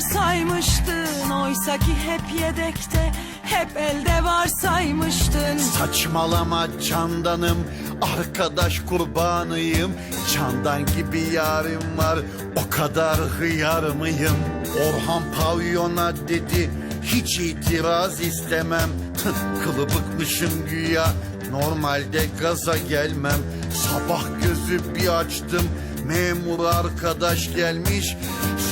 saymıştın. Oysa ki hep yedekte hep elde var saymıştın. Saçmalama candanım Arkadaş kurbanıyım. Candan gibi yarim var O kadar hıyar mıyım? Orhan pavyona dedi Hiç itiraz istemem. Kılı bıkmışım güya Normalde gaza gelmem. Sabah gözü bir açtım Memur arkadaş gelmiş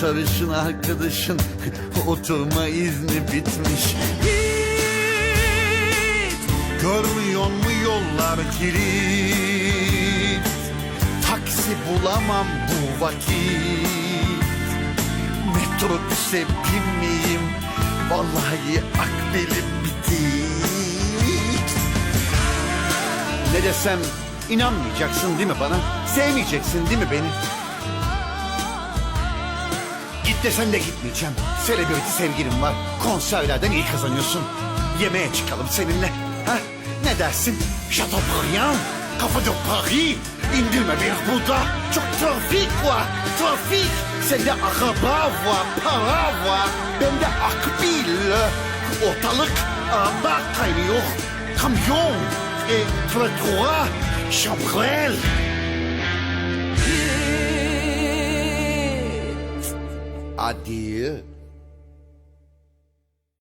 Sarışın arkadaşın Oturma izni bitmiş. Git Görmüyor mu yollar kilit? Taksi bulamam bu vakit. Metrobüse binmeyeyim Vallahi akbelim bitik. Ne desem inanmayacaksın değil mi bana? Sevmeyeceksin değil mi beni? Git desen de gitmeyeceğim. Selebriti sevgilim var. Konserlerden iyi kazanıyorsun. Yemeğe çıkalım seninle. Ha? Ne dersin? Chateaubriand, Kafa de Paris. İndirme beni burada. Çok trafik var. Trafik. Sende araba var, para var. Bende akbil. Ortalık anda kaynıyor. Kamyon. E, trottoir. Шопхвель! Adieu.